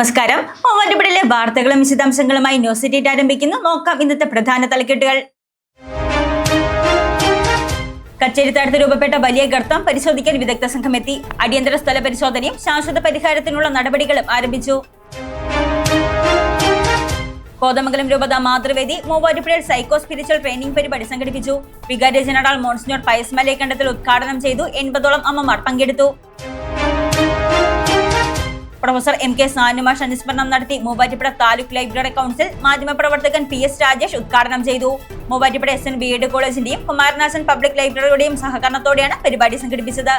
നമസ്കാരം. ഓവന്റുപിടിലെ വാർത്തകളും വിശദാംശങ്ങളുമായി ന്യൂസ് സിറ്റി ആരംഭിക്കുന്നു. നോക്കാം ഇന്നത്തെ പ്രധാന തലക്കെട്ടുകൾ. കച്ചേരിത്താഴത്ത് രൂപപ്പെട്ട വലിയ ഗർത്തം പരിശോധിക്കാൻ വിദഗ്ധ എത്തി. അടിയന്തര സ്ഥല പരിശോധനയും ശാശ്വത പരിഹാരത്തിനുള്ള നടപടികളും ആരംഭിച്ചു. കോതമംഗലം രൂപത മാതൃവേദി മൂവാറ്റുപുഴയിൽ സൈക്കോ സ്പിരിച്വൽ ട്രെയിനിംഗ് പരിപാടി സംഘടിപ്പിച്ചു. വികാരി ജനറൽ മോൺസിനോർ പയസ് മലയക്കണ്ടത്തിൽ ഉദ്ഘാടനം ചെയ്തു. എൺപതോളം അമ്മമാർ പങ്കെടുത്തു. പ്രൊഫസർ എം കെ സാനുമാഷ് അനുസ്മരണം നടത്തി മൂവാറ്റുപുഴ താലൂക്ക് ലൈബ്രറി കൗൺസിൽ മാധ്യമപ്രവർത്തകൻ പി എസ് രാജേഷ് ഉദ്ഘാടനം ചെയ്തു. Muvattupuzha S N B Ed കോളേജിന്റെയും Kumaranasan public ലൈബ്രറിയുടെയും സഹകരണത്തോടെയാണ് പരിപാടി സംഘടിപ്പിച്ചത്.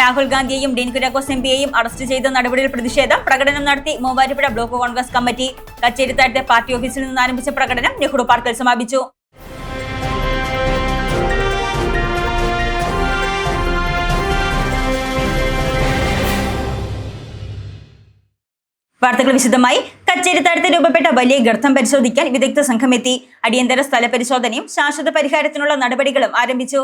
രാഹുൽ ഗാന്ധിയെയും ഡീൻ കുര്യാക്കോസ് എം പിയെയും അറസ്റ്റ് ചെയ്ത നടപടിയിൽ പ്രതിഷേധം പ്രകടനം നടത്തി മൂവാറ്റുപുഴ ബ്ലോക്ക് കോൺഗ്രസ് കമ്മിറ്റി. കച്ചേരിത്താഴത്തെ പാർട്ടി ഓഫീസിൽ നിന്ന് ആരംഭിച്ച പ്രകടനം നെഹ്റു പാർക്കിൽ സമാപിച്ചു. വാർത്തകൾ വിശദമായി. കച്ചേരിത്താഴത്ത് രൂപപ്പെട്ട വലിയ ഗർത്തം പരിശോധിക്കാൻ വിദഗ്ധ സംഘം എത്തി അടിയന്തര സ്ഥല പരിശോധനയും ശാശ്വത പരിഹാരത്തിനുള്ള നടപടികളും ആരംഭിച്ചു.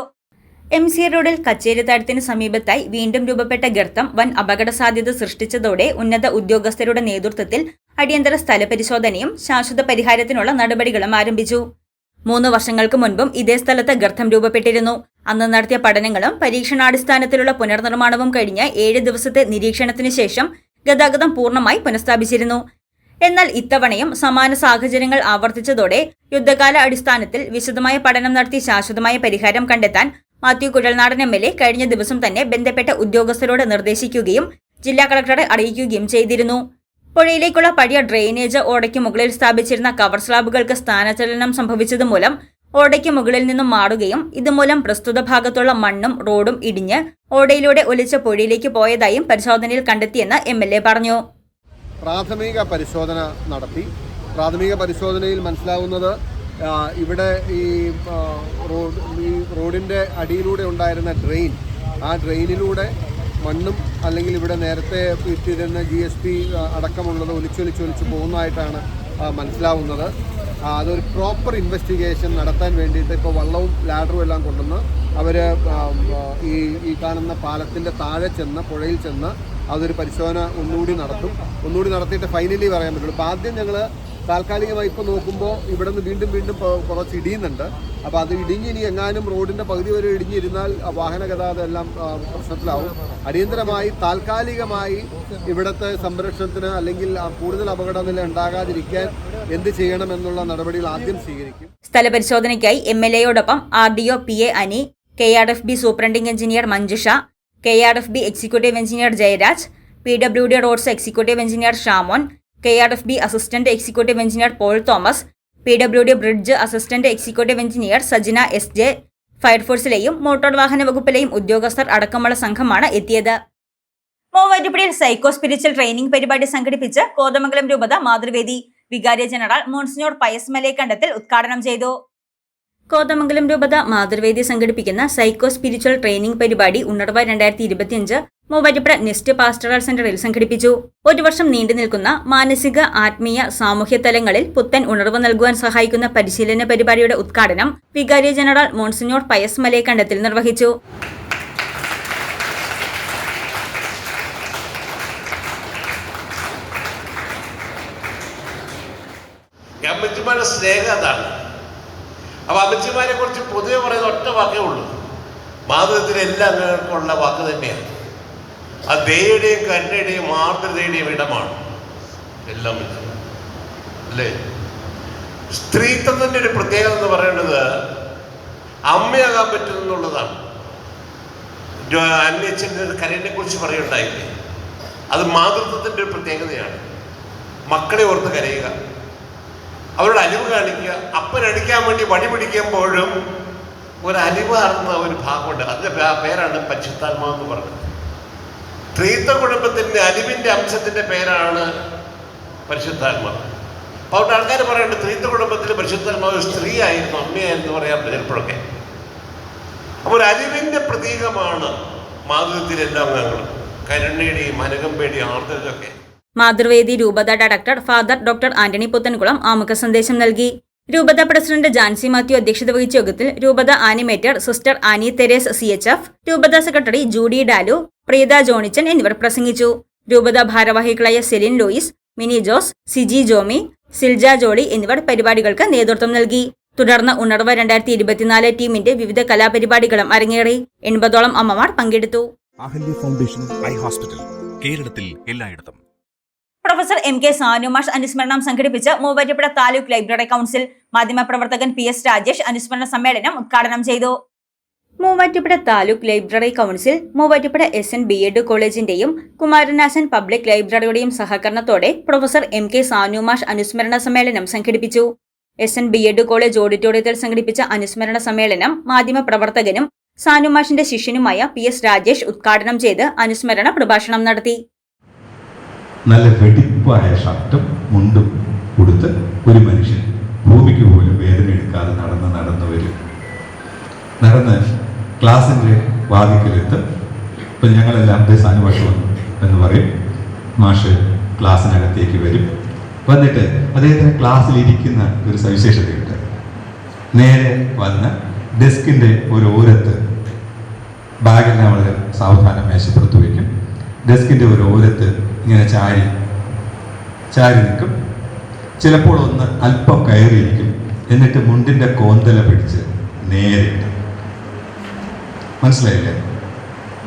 എം സി റോഡിൽ കച്ചേരിത്താഴത്തിന് സമീപത്തായി വീണ്ടും രൂപപ്പെട്ട ഗർത്തം വൻ അപകട സാധ്യത സൃഷ്ടിച്ചതോടെ ഉന്നത ഉദ്യോഗസ്ഥരുടെ നേതൃത്വത്തിൽ അടിയന്തര സ്ഥല പരിശോധനയും ശാശ്വത പരിഹാരത്തിനുള്ള നടപടികളും ആരംഭിച്ചു. മൂന്ന് വർഷങ്ങൾക്ക് മുൻപും ഇതേ സ്ഥലത്ത് ഗർത്തം രൂപപ്പെട്ടിരുന്നു. അന്ന് നടത്തിയ പഠനങ്ങളും പരീക്ഷണാടിസ്ഥാനത്തിലുള്ള പുനർനിർമ്മാണവും കഴിഞ്ഞ ഏഴ് ദിവസത്തെ നിരീക്ഷണത്തിന് ശേഷം ഗതാഗതം പൂർണമായി പുനഃസ്ഥാപിച്ചിരുന്നു. എന്നാൽ ഇത്തവണയും സമാന സാഹചര്യങ്ങൾ ആവർത്തിച്ചതോടെ യുദ്ധകാല അടിസ്ഥാനത്തിൽ വിശദമായ പഠനം നടത്തി ശാശ്വതമായ പരിഹാരം കണ്ടെത്താൻ Mathew Kuzhalnadan M L A കഴിഞ്ഞ ദിവസം തന്നെ ബന്ധപ്പെട്ട ഉദ്യോഗസ്ഥരോട് നിർദ്ദേശിക്കുകയും ജില്ലാ കളക്ടറെ അറിയിക്കുകയും ചെയ്തിരുന്നു. പുഴയിലേക്കുള്ള പഴയ ഡ്രെയിനേജ് ഓടയ്ക്ക് മുകളിൽ സ്ഥാപിച്ചിരുന്ന കവർ സ്ലാബുകൾക്ക് സ്ഥാനചലനം സംഭവിച്ചതുമൂലം ഓടയ്ക്ക് മുകളിൽ നിന്നും മാറുകയും ഇതുമൂലം പ്രസ്തുത ഭാഗത്തുള്ള മണ്ണും റോഡും ഇടിഞ്ഞ് ഓടയിലൂടെ ഒലിച്ച പുഴയിലേക്ക് പോയതായും പരിശോധനയിൽ കണ്ടെത്തിയെന്ന് എം എൽ എ പറഞ്ഞു. പ്രാഥമിക പരിശോധന നടത്തി. പ്രാഥമിക പരിശോധനയിൽ മനസ്സിലാവുന്നത് ഇവിടെ ഈ റോഡ് ഈ റോഡിന്റെ അടിയിലൂടെ ഉണ്ടായിരുന്ന ഡ്രെയിൻ ആ ഡ്രെയിനിലൂടെ മണ്ണും അല്ലെങ്കിൽ ഇവിടെ നേരത്തെ ഇട്ടിരുന്ന ജി എസ് പി അടക്കമുള്ളത് ഒലിച്ചൊലിച്ചൊലിച്ച് പോകുന്നതായിട്ടാണ് മനസ്സിലാവുന്നത്. അതൊരു പ്രോപ്പർ ഇൻവെസ്റ്റിഗേഷൻ നടത്താൻ വേണ്ടിയിട്ട് ഇപ്പോൾ വള്ളവും ലാഡറും എല്ലാം കൊണ്ടുവന്ന് അവർ ഈ ഈ കാണുന്ന പാലത്തിന്റെ താഴെ ചെന്ന് പുഴയിൽ ചെന്ന് അതൊരു പരിശോധന ഒന്നുകൂടി നടത്തും. ഒന്നുകൂടി നടത്തിയിട്ട് ഫൈനലി പറയാൻ പറ്റുള്ളൂ. അപ്പോൾ ആദ്യം ഞങ്ങൾ താൽക്കാലികമായി ഇപ്പോൾ നോക്കുമ്പോൾ ഇവിടെ നിന്ന് വീണ്ടും വീണ്ടും കുറച്ച് ഇടിയുന്നുണ്ട്. അപ്പോൾ അത് ഇടിഞ്ഞ് ഇനി എങ്ങാനും റോഡിന്റെ പകുതി വരെ ഇടിഞ്ഞിരുന്നാൽ വാഹന ഗതാഗതം എല്ലാം പ്രശ്നത്തിലാവും. അടിയന്തരമായി താൽക്കാലികമായി ഇവിടുത്തെ സംരക്ഷണത്തിന് അല്ലെങ്കിൽ കൂടുതൽ അപകടനില ഉണ്ടാകാതിരിക്കാൻ എന്ത് ചെയ്യണമെന്നുള്ള നടപടികൾ ആദ്യം സ്വീകരിക്കും. സ്ഥലപരിശോധനയ്ക്കായി M L എയോടൊപ്പം R D O P A Ani K R F B superintending engineer Manjusha K R F B executive engineer Jayaraj P W D roads executive engineer Shamon K R F B assistant executive engineer Paul Thomas P W D bridge assistant executive engineer Sajina S J ഫയർഫോഴ്സിലെയും motor വാഹന വകുപ്പിലെയും ഉദ്യോഗസ്ഥർ അടക്കമുള്ള സംഘമാണ് എത്തിയത്. മൂവാറ്റുപുഴയിൽ psycho spiritual training പരിപാടി സംഘടിപ്പിച്ച് കോതമംഗലം രൂപത മാതൃവേദി വികാരി ജനറൽ മോൺസിനോർ പയസ് മലയക്കണ്ടത്തിൽ ഉദ്ഘാടനം ചെയ്തു. കോതമംഗലം രൂപത മാതൃവേദി സംഘടിപ്പിക്കുന്ന സൈക്കോ സ്പിരിച്വൽ ട്രെയിനിംഗ് പരിപാടി ഉണർവ രണ്ടായിരത്തി ഇരുപത്തിയഞ്ച് മൂവാറ്റുപുഴ നെസ്റ്റ് പാസ്റ്ററൽ സെന്ററിൽ സംഘടിപ്പിച്ചു. ഒരു വർഷം നീണ്ടു നിൽക്കുന്ന മാനസിക ആത്മീയ സാമൂഹ്യ തലങ്ങളിൽ പുത്തൻ ഉണർവ് നൽകുവാൻ സഹായിക്കുന്ന പരിശീലന പരിപാടിയുടെ ഉദ്ഘാടനം വികാരി ജനറൽ മോൺസിനോർ പയസ് മലയക്കണ്ടത്തിൽ നിർവഹിച്ചു. അമ്മച്ചിമാരുടെ സ്നേഹം അതാണ്. അപ്പൊ അമ്മച്ചിമാരെ കുറിച്ച് പൊതുവെ പറയുന്ന ഒറ്റ വാക്കേ ഉള്ളൂ. അംഗങ്ങൾക്കും ഉള്ള വാക്ക് തന്നെയാണ്. ആ ദയുടെയും കരുണയുടെയും ആർദ്രതയുടെയും ഇടമാണ്. എല്ലാം അല്ലേ? സ്ത്രീത്വത്തിന്റെ ഒരു പ്രത്യേകത എന്ന് പറയുന്നത് അമ്മയാകാൻ പറ്റുന്നുള്ളതാണ് അന്യച്ഛന്റെ കരുണിനെ കുറിച്ച് പറയുണ്ടായില്ലേ? അത് മാതൃത്വത്തിന്റെ ഒരു പ്രത്യേകതയാണ്. മക്കളെ ഓർത്ത് കരയുക. അവരുടെ അലിവ് കാണിക്കുക. അപ്പനടിക്കാൻ വേണ്ടി വടി പിടിക്കുമ്പോഴും ഒരു അലിവ് അറുന്ന ഒരു ഭാഗമുണ്ട്. അതിന്റെ പേരാണ് പരിശുദ്ധാത്മാവ് എന്ന് പറഞ്ഞത്. സ്ത്രീത്വ കുടുംബത്തിന്റെ അലിവിന്റെ അംശത്തിന്റെ പേരാണ് പരിശുദ്ധാത്മാവ് അപ്പോൾ അവിടെ ആൾക്കാർ പറയുന്നുണ്ട് ത്രീത്വ കുടുംബത്തിൽ പരിശുദ്ധാത്മാവ് സ്ത്രീ ആയിരുന്നു അമ്മയായിരുന്നു പറയാൻ ചിലപ്പോഴൊക്കെ അപ്പോൾ ഒരു അലിവിന്റെ പ്രതീകമാണ് മാധുര്യത്തിലെ എല്ലാ അംഗങ്ങളും കരുണയുടെയും അനുകമ്പയുടെയും ആർദ്രതയൊക്കെ. മാതൃവേദി രൂപത director father doctor Antony Puthenkulam ആമുഖ സന്ദേശം നൽകി. രൂപത പ്രസിഡന്റ് ജാൻസി മാത്യു അധ്യക്ഷത വഹിച്ച യോഗത്തിൽ രൂപത animator sister Annie Theres C H F രൂപത സെക്രട്ടറി ജൂഡി ഡാലു പ്രീത ജോണിച്ചൻ എന്നിവർ പ്രസംഗിച്ചു. രൂപത ഭാരവാഹികളായ സെലിൻ ലൂയിസ് മിനി ജോസ് സിജി ജോമി സിൽജ ജോളി എന്നിവർ പരിപാടികൾക്ക് നേതൃത്വം നൽകി. തുടർന്ന് ഉണർവ് രണ്ടായിരത്തി ഇരുപത്തിനാല് ടീമിന്റെ വിവിധ കലാപരിപാടികളും അരങ്ങേറി. എൺപതോളം അമ്മമാർ പങ്കെടുത്തു. അഹല്യ ഫൗണ്ടേഷൻ ഐ ഹോസ്പിറ്റൽ കേരളത്തിൽ എല്ലായിടത്തും. പ്രൊഫസർ എം കെ സാനുമാഷ് അനുസ്മരണം സംഘടിപ്പിച്ച് മൂവാറ്റുപുഴ താലൂക്ക് ലൈബ്രറി കൗൺസിൽ മാധ്യമപ്രവർത്തകൻ പി എസ് രാജേഷ് അനുസ്മരണ സമ്മേളനം ഉദ്ഘാടനം ചെയ്തു. Muvattupuzha taluk library council Muvattupuzha S N B Ed കോളേജിന്റെയും Kumaranasan public ലൈബ്രറിയുടെയും സഹകരണത്തോടെ പ്രൊഫസർ എം കെ സാനുമാഷ് അനുസ്മരണ സമ്മേളനം സംഘടിപ്പിച്ചു. S N B Ed college ഓഡിറ്റോറിയത്തിൽ സംഘടിപ്പിച്ച അനുസ്മരണ സമ്മേളനം മാധ്യമപ്രവർത്തകനും സാനുമാഷിന്റെ ശിഷ്യനുമായ പി എസ് രാജേഷ് ഉദ്ഘാടനം ചെയ്ത് അനുസ്മരണ പ്രഭാഷണം നടത്തി. നല്ല വെടിപ്പായ ഷർട്ടും മുണ്ടും കൊടുത്ത് ഒരു മനുഷ്യൻ ഭൂമിക്ക് പോലും വേദന എടുക്കാതെ നടന്ന് നടന്നു വരും നടന്ന് ക്ലാസ്സിന്റെ വാതിക്കലെത്ത് ഇപ്പം ഞങ്ങളെല്ലാം ദേ സാനു വന്നു എന്ന് പറയും. മാഷ് ക്ലാസ്സിനകത്തേക്ക് വരും. വന്നിട്ട് അദ്ദേഹത്തിന് ക്ലാസ്സിലിരിക്കുന്ന ഒരു സവിശേഷതയുണ്ട്. നേരെ വന്ന് ഡെസ്കിന്റെ ഒരു ഓരത്ത് ബാഗെല്ലാം വളരെ സാവധാനം മേശപ്പുറത്ത് വയ്ക്കും. ഡെസ്കിന്റെ ഒരു ഓരത്ത് ഇങ്ങനെ ചാരി ചാരി നിൽക്കും. ചിലപ്പോൾ ഒന്ന് അല്പം കയറിയിരിക്കും. എന്നിട്ട് മുണ്ടിന്റെ കോന്തല പിടിച്ച് നേരെ ഇടും. മനസ്സിലായില്ലേ?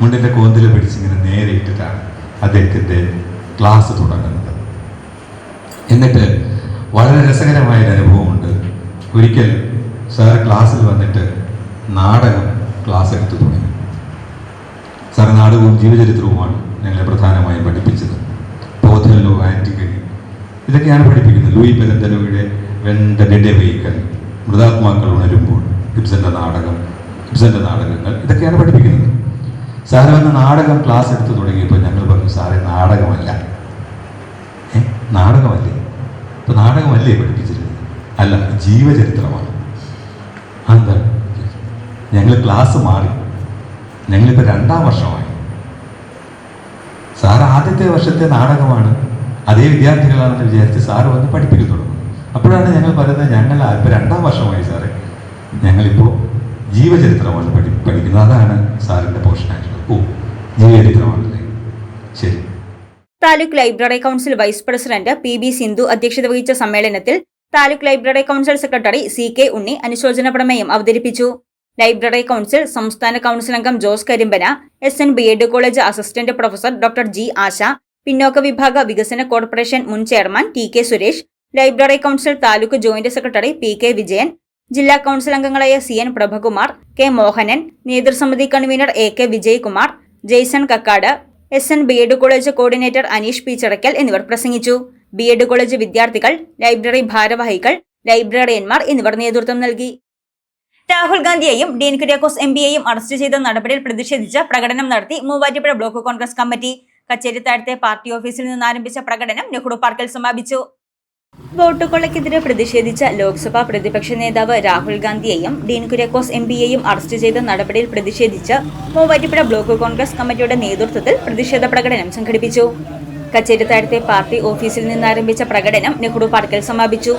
മുണ്ടിന്റെ കോന്തിൽ പിടിച്ചിങ്ങനെ നേരെ ഇട്ടിട്ടാണ് അദ്ദേഹത്തിന്റെ ക്ലാസ് തുടങ്ങുന്നത്. എന്നിട്ട് വളരെ രസകരമായ ഒരു അനുഭവമുണ്ട്. ഒരിക്കൽ സാർ ക്ലാസ്സിൽ വന്നിട്ട് നാടകം ക്ലാസ് എടുത്തു തുടങ്ങി. സാർ നാടകവും ജീവചരിത്രവുമാണ് ഞങ്ങളെ പ്രധാനമായും പഠിപ്പിച്ചത്. പോഥല്ലോ ആന്റിഗണി ഇതൊക്കെയാണ് പഠിപ്പിക്കുന്നത്. ലൂയി പെരന്തലോയുടെ വെണ്ട ഡെഡ് വെഹിക്കൽ മൃതാത്മാക്കൾ ഉണരുമ്പോൾ ഗിബ്സന്റെ നാടകം ഇബ്സന്റെ നാടകങ്ങൾ ഇതൊക്കെയാണ് പഠിപ്പിക്കുന്നത്. സാറ് വന്ന് നാടകം ക്ലാസ് എടുത്തു തുടങ്ങിയപ്പോൾ ഞങ്ങൾ പറഞ്ഞു സാറേ നാടകമല്ല. നാടകമല്ലേ? ഇപ്പൊ നാടകമല്ലേ പഠിപ്പിച്ചിരുന്നത്? അല്ല ജീവചരിത്രമാണ്. അതെന്താ? ഞങ്ങൾ ക്ലാസ് മാറി. ഞങ്ങളിപ്പോൾ രണ്ടാം വർഷമായി. സാർ ആദ്യത്തെ വർഷത്തെ നാടകമാണ്. അതേ വിദ്യാർത്ഥികളാണെന്ന് വിചാരിച്ച് സാറ് വന്ന് പഠിപ്പിക്കുന്നുള്ളൂ അപ്പോഴാണ് ഞങ്ങൾ പറയുന്നത് ഞങ്ങൾ ഇപ്പം രണ്ടാം വർഷമായി സാറേ. ഞങ്ങളിപ്പോൾ ജീവചരിത്രമാണ് പഠി പഠിക്കുന്നത്. അതാണ് സാറിന്റെ പോർഷനായിട്ടുള്ളത് ഓ ജീവചരിത്രമാണല്ലേ ശരി. Taluk library council vice president P B Sindhu അധ്യക്ഷത വഹിച്ച സമ്മേളനത്തിൽ taluk library council secretary C K Unni അനുശോചന പ്രമേയം അവതരിപ്പിച്ചു. ലൈബ്രറി കൗൺസിൽ സംസ്ഥാന കൗൺസിൽ അംഗം Jose Karimpana S N B Ed college assistant professor doctor G Asha പിന്നോക്ക വിഭാഗ വികസന കോർപ്പറേഷൻ മുൻ chairman T K Suresh library council taluk joint secretary P K Vijayan ജില്ലാ കൗൺസിൽ അംഗങ്ങളായ C N Prabhakumar K Mohanan നേതൃസമിതി convener A K Vijayakumar Jaison Kakkad S N B Ed college coordinator Aneesh P Chirakkal എന്നിവർ പ്രസംഗിച്ചു. B Ed college വിദ്യാർത്ഥികൾ library ഭാരവാഹികൾ ലൈബ്രറിയന്മാർ എന്നിവർ നേതൃത്വം നൽകി. രാഹുൽ ഗാന്ധിയെയും ഡീൻ കുര്യാക്കോസ് എം പിയെയും അറസ്റ്റ് ചെയ്ത നടപടിയിൽ പ്രതിഷേധിച്ച് പ്രകടനം നടത്തി മൂവാറ്റുപുഴ ബ്ലോക്ക് കോൺഗ്രസ് കമ്മിറ്റി. കച്ചേരി താഴത്തെ പാർട്ടി ഓഫീസിൽ നിന്ന് ആരംഭിച്ച പ്രകടനം നെഹ്റു പാർക്കിൽ സമാപിച്ചു. വോട്ട് കൊള്ളയ്ക്കെതിരെ പ്രതിഷേധിച്ച ലോക്സഭാ പ്രതിപക്ഷ നേതാവ് രാഹുൽ ഗാന്ധിയെയും ഡീൻ കുര്യാക്കോസ് എം പിയെയും അറസ്റ്റ് ചെയ്ത നടപടിയിൽ പ്രതിഷേധിച്ച് മൂവാറ്റുപുഴ ബ്ലോക്ക് കോൺഗ്രസ് കമ്മിറ്റിയുടെ നേതൃത്വത്തിൽ പ്രതിഷേധ പ്രകടനം സംഘടിപ്പിച്ചു. കച്ചേരി താഴത്തെ പാർട്ടി ഓഫീസിൽ നിന്നാരംഭിച്ച പ്രകടനം നെഹ്റു പാർക്കിൽ സമാപിച്ചു.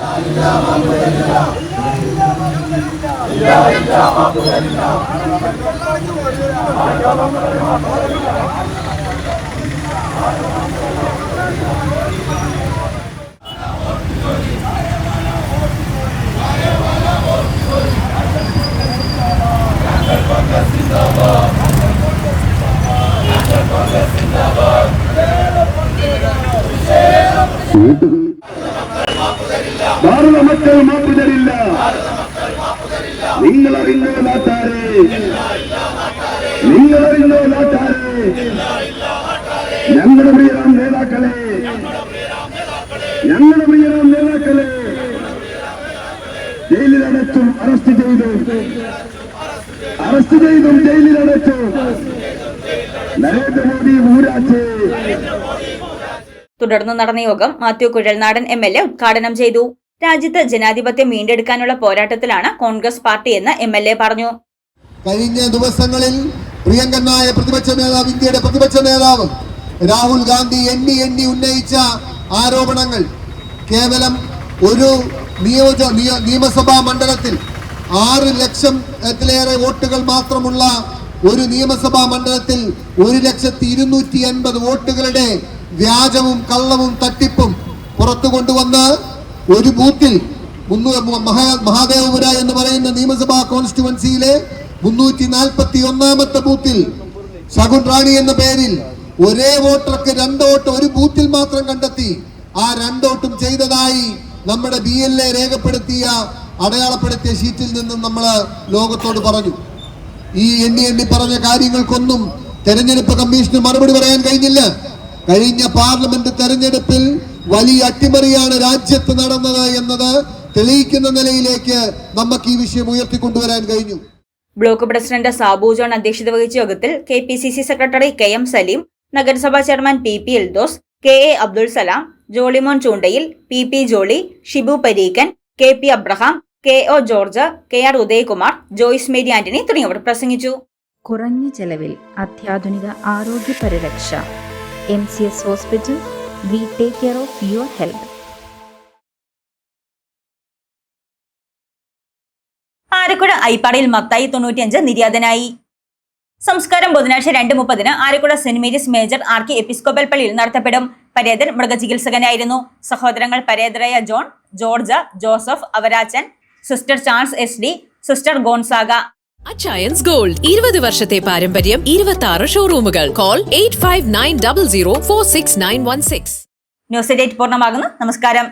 ഭാരത മക്കൾ മാപ്പ് തരില്ല നിങ്ങൾ അറിഞ്ഞോ നാട്ടാരെ. നിങ്ങൾ അറിഞ്ഞോ നാട്ടാരെ. ഞങ്ങളുടെ പ്രിയരാം നേതാക്കളെ. ഞങ്ങളുടെ അറസ്റ്റ് ചെയ്തും ജയിലിലടച്ചു. നരേന്ദ്രമോദി ഊരാച്ച്. തുടർന്ന് നടന്ന യോഗം Mathew Kuzhalnadan M L A ഉദ്ഘാടനം ചെയ്തു. രാജ്യത്ത് ജനാധിപത്യം വീണ്ടെടുക്കാനുള്ള പോരാട്ടത്തിലാണ് കോൺഗ്രസ് പാർട്ടിയെന്ന് എം എൽ എ പറഞ്ഞു. കഴിഞ്ഞ ദിവസങ്ങളിൽ പ്രിയങ്കനായ പ്രതിപക്ഷ നേതാവ് ഇന്ത്യയുടെ പ്രതിപക്ഷ നേതാവ് രാഹുൽ ഗാന്ധി എണ്ണി എണ്ണി ഉന്നയിച്ച ആരോപണങ്ങൾ കേവലം ഒരു നിയോജ നിയമസഭാ മണ്ഡലത്തിൽ ആറ് ലക്ഷത്തിലേറെ വോട്ടുകൾ മാത്രമുള്ള ഒരു നിയമസഭാ മണ്ഡലത്തിൽ ഒരു ലക്ഷത്തി ഇരുന്നൂറ്റി അൻപത് വോട്ടുകളുടെ വ്യാജവും കള്ളവും തട്ടിപ്പും പുറത്തു കൊണ്ടുവന്ന് ഒരു ബൂത്തിൽ മഹാ മഹാദേവപുര എന്ന് പറയുന്ന നിയമസഭാ കോൺസ്റ്റിറ്റുവൻസിയിലെ മുന്നൂറ്റി നാൽപ്പത്തി ഒന്നാമത്തെ ബൂത്തിൽ ശകുൻ റാണി എന്ന പേരിൽ ഒരേ വോട്ടർക്ക് രണ്ട് വോട്ട് ഒരു ബൂത്തിൽ മാത്രം കണ്ടെത്തി ആ രണ്ടോട്ടും ചെയ്തതായി നമ്മുടെ ബി എൽ എ രേഖപ്പെടുത്തിയ അടയാളപ്പെടുത്തിയ ഷീറ്റിൽ നിന്നും നമ്മൾ ലോകത്തോട് പറഞ്ഞു. ഈ എണ്ണി എണ്ണി പറഞ്ഞ കാര്യങ്ങൾക്കൊന്നും തെരഞ്ഞെടുപ്പ് കമ്മീഷന് മറുപടി പറയാൻ കഴിഞ്ഞില്ല. കഴിഞ്ഞ പാർലമെന്റ് തെരഞ്ഞെടുപ്പിൽ വലിയ അട്ടിമറിയാണ് രാജ്യത്ത് നടന്നത് എന്നത് തെളിയിക്കുന്ന നിലയിലേക്ക് നമുക്ക് ഈ വിഷയം ഉയർത്തിക്കൊണ്ടുവരാൻ കഴിഞ്ഞു. ബ്ലോക്ക് പ്രസിഡന്റ് സാബു ജോൺ അധ്യക്ഷത വഹിച്ച യോഗത്തിൽ K P C C secretary K M Saleem നഗരസഭാ chairman P P Eldhose K A Abdul Salam Jollymon Choondayil P P Jolly Shibu Pareekkan K P Abraham K O George K R Udayakumar Joyce Mary Antony തുടങ്ങിയവർ പ്രസംഗിച്ചു. കുറഞ്ഞ ചെലവിൽ അത്യാധുനിക ആരോഗ്യ പരിരക്ഷ. M C S hospital we take care of your health. Arakkuzha Aippadayil Mathai തൊണ്ണൂറ്റിയഞ്ച് നിര്യാതനായി. സംസ്കാരം ബുധനാഴ്ച രണ്ട് മുപ്പതിന് Arakkuzha saint Mary's major K episcopal പള്ളിയിൽ നടത്തപ്പെടും. പരേതൻ മൃഗചികിത്സകനായിരുന്നു. സഹോദരങ്ങൾ പരേതരായ John George Joseph Avarachan sister Charles S D sister Gonzaga. Achayans gold ഇരുപത് വർഷത്തെ പാരമ്പര്യം ഇരുപത്തി ആറ് ഷോറൂമുകൾ call eight five nine double zero four six nine one six news eight പൂർണമാകുന്നു. നമസ്കാരം.